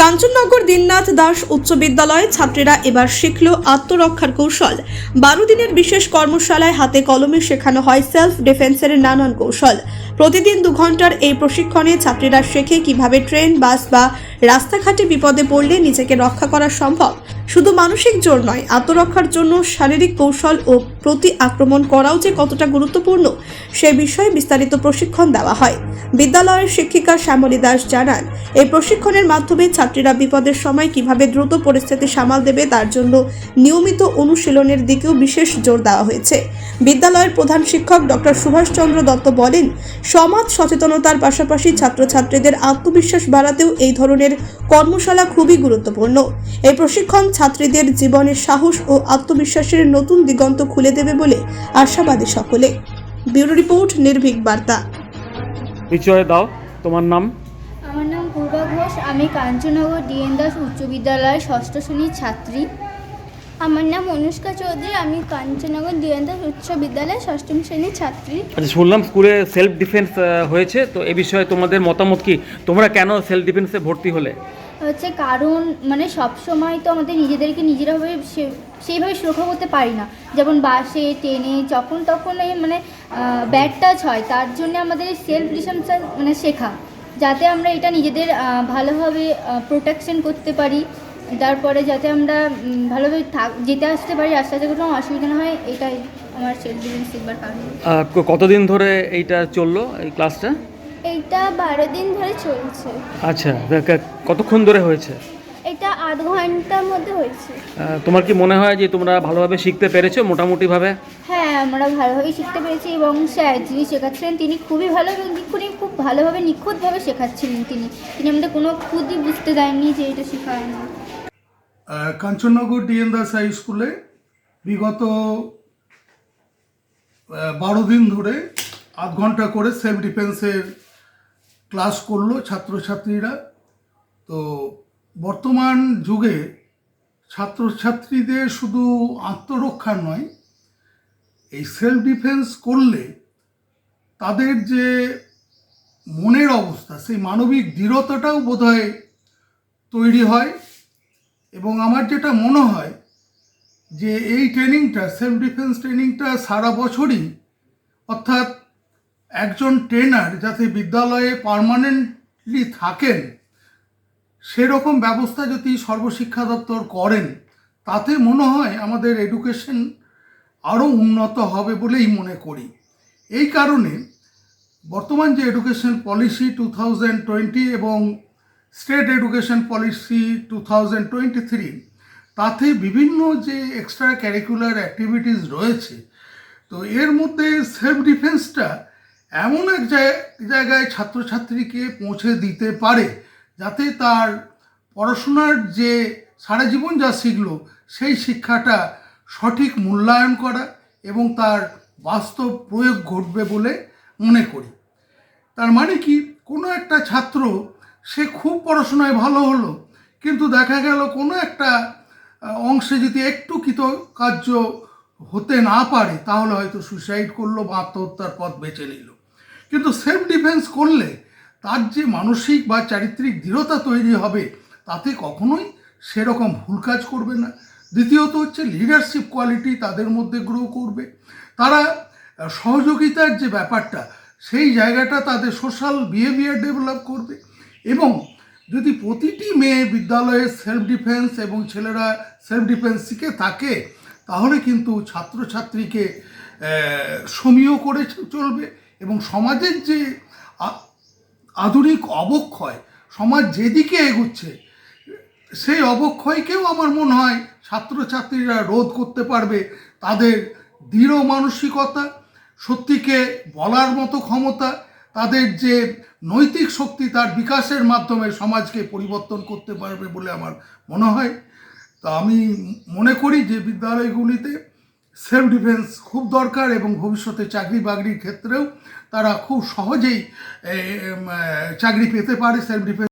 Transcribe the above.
কাঞ্চননগর দিননাথ দাস উচ্চ বিদ্যালয়ে ছাত্রীরা এবার শিখল আত্মরক্ষার কৌশল। বারো দিনের বিশেষ কর্মশালায় হাতে কলমে শেখানো হয় সেলফ ডিফেন্সের নানান কৌশল। প্রতিদিন দু ঘণ্টার এই প্রশিক্ষণে ছাত্রীরা শেখে কীভাবে ট্রেন বাস বা রাস্তাঘাটে বিপদে পড়লে নিজেকে রক্ষা করা সম্ভব। শুধু মানসিক জোর নয়, আত্মরক্ষার জন্য শারীরিক কৌশল ও প্রতি আক্রমণ করাও যে কতটা গুরুত্বপূর্ণ, সে বিষয়ে বিস্তারিত প্রশিক্ষণ দেওয়া হয়। বিদ্যালয়ের শিক্ষিকা শ্যামলী দাস জানান, এই প্রশিক্ষণের মাধ্যমে ছাত্রীরা বিপদের সময় কীভাবে দ্রুত পরিস্থিতি সামাল দেবে তার জন্য নিয়মিত অনুশীলনের দিকেও বিশেষ জোর দেওয়া হয়েছে। বিদ্যালয়ের প্রধান শিক্ষক ডক্টর সুভাষচন্দ্র দত্ত বলেন, সমাজ সচেতনতার পাশাপাশি ছাত্রছাত্রীদের আত্মবিশ্বাস বাড়াতেও এই ধরনের কর্মশালা খুবই গুরুত্বপূর্ণ। এই প্রশিক্ষণ ছাত্রীদের জীবনের সাহস ও আত্মবিশ্বাসের নতুন দিগন্ত খুলে দেবে বলে আশাবাদী সকলে। ব্যুরো রিপোর্ট নির্ভীক বার্তা। পরিচয় দাও তোমার নাম? আমার নাম পূর্বা ঘোষ আমি কাঞ্চনগর ডিএন দাস উচ্চ বিদ্যালয়ের ষষ্ঠ শ্রেণির ছাত্রী। আমার নাম অনুষ্কা চৌধুরী আমি কাঞ্চনগর ডিএন দাস উচ্চ বিদ্যালয়ের ষষ্ঠম শ্রেণির ছাত্রী। আচ্ছা শুনলাম স্কুলে সেলফ ডিফেন্স হয়েছে তো এ বিষয়ে তোমাদের মতামত কি? তোমরা কেন সেলফ ডিফেন্সে ভর্তি হলে? হচ্ছে কারণ মানে সব সময় তো আমাদের নিজেদেরকে নিজেরাভাবে সেইভাবে সুরক্ষা করতে পারি না। যেমন বাসে, ট্রেনে, যখন তখন এই মানে ব্যাড টাচ হয়, তার জন্য আমাদের সেলফ ডিফেন্সটা মানে শেখা। যাতে আমরা এটা নিজেদের ভালোভাবে প্রোটেকশন করতে পারি। তারপরে যাতে আমরা ভালোভাবে থাক, যেতে আসতে পারি রাস্তাতে কোনো অসুবিধা না হয়, এটাই আমার সেলফ ডিফেন্স শিখবার কারণ। কতদিন ধরে এইটা চলল, এই ক্লাসটা এইটা বারো দিন ধরে চলছে। আচ্ছা কতক্ষণ ধরে হয়েছে? এটা আধ ঘণ্টার মধ্যে হয়েছে। তোমার কি মনে হয় যে তোমরা ভালোভাবে শিখতে পেরেছ মোটামুটিভাবে? হ্যাঁ আমরা ভালোভাবে শিখতে পেরেছি এবং স্যার যিনি শেখাচ্ছিলেন তিনি খুবই ভালো এবং তিনি খুব ভালোভাবে নিখুঁতভাবে শেখাচ্ছিলেন তিনি। তিনি আমাদের কোনো খুদই বুঝতে দেননি যে এটা শেখায় না কাঞ্চননগর ডিএন দাস হাই স্কুলে বিগত বারো দিন ধরে আধ ঘণ্টা করে সেলফ ডিফেন্সের ক্লাস করল ছাত্রছাত্রীরা। তো বর্তমান যুগে ছাত্রছাত্রীদের শুধু আত্মরক্ষা নয়, এই সেলফ ডিফেন্স করলে তাদের যে মনের অবস্থা, সেই মানবিক দৃঢ়তাটাও বোধহয় তৈরি হয়। এবং আমার যেটা মনে হয় যে এই ট্রেনিংটা সেলফ ডিফেন্স ট্রেনিংটা সারা বছরই অর্থাৎ একজন ট্রেনার যাতে বিদ্যালয়ে পার্মানেন্টলি থাকেন, সেরকম ব্যবস্থা যদি সর্বশিক্ষা দপ্তর করেন, তাতে মনে হয় আমাদের এডুকেশন আরও উন্নত হবে বলেই মনে করি। এই কারণে বর্তমান যে education policy two thousand twenty এবং state education policy two thousand twenty three তাতে বিভিন্ন যে এক্সট্রা ক্যারিকুলার অ্যাক্টিভিটিস রয়েছে, তো এর মধ্যে সেলফ ডিফেন্সটা এমন এক জায়- জায়গায় ছাত্রছাত্রীকে পৌঁছে দিতে পারে যাতে তার পড়াশোনার যে সারা জীবন যা শিখলো, সেই শিক্ষাটা সঠিক মূল্যায়ন করা এবং তার বাস্তব প্রয়োগ ঘটবে বলে মনে করি। তার মানে কি, কোনো একটা ছাত্র, সে খুব পড়াশোনায় ভালো হলো, কিন্তু দেখা গেল কোনো একটা অংশে যদি একটু কৃতকার্য হতে না পারে, তাহলে হয়তো সুসাইড করল বা আত্মহত্যার পথ বেছে নিল। কিন্তু সেলফ ডিফেন্স করলে তার যে মানসিক বা চারিত্রিক দৃঢ়তা তৈরি হবে, তাতে কখনোই সেরকম ভুল কাজ করবে না। দ্বিতীয়ত হচ্ছে লিডারশিপ কোয়ালিটি তাদের মধ্যে গ্রো করবে। তারা সহযোগিতার যে ব্যাপারটা, সেই জায়গাটা তাদের সোশ্যাল বিহেভিয়ার ডেভেলপ করবে এবং যদি প্রতিটি মেয়ে বিদ্যালয়ে সেলফ ডিফেন্স এবং ছেলেরা সেলফ ডিফেন্স শিখে থাকে, তাহলে কিন্তু ছাত্রছাত্রীকে সমীহ করে চলবে। এবং সমাজের যে আধুনিক অবক্ষয়, সমাজ যেদিকে এগুচ্ছে, সেই অবক্ষয়কেও আমার মনে হয় ছাত্রছাত্রীরা রোধ করতে পারবে তাদের দৃঢ় মানসিকতা, সত্যিকে বলার মতো ক্ষমতা, তাদের যে নৈতিক শক্তি তার বিকাশের মাধ্যমে সমাজকে পরিবর্তন করতে পারবে বলে আমার মনে হয়। তা আমি মনে করি যে বিদ্যালয়গুলিতে সেলফ ডিফেন্স খুব দরকার এবং ভবিষ্যতে চাকরি বাকরির ক্ষেত্রেও তারা খুব সহজেই চাকরি পেতে পারে সেলফ ডিফেন্স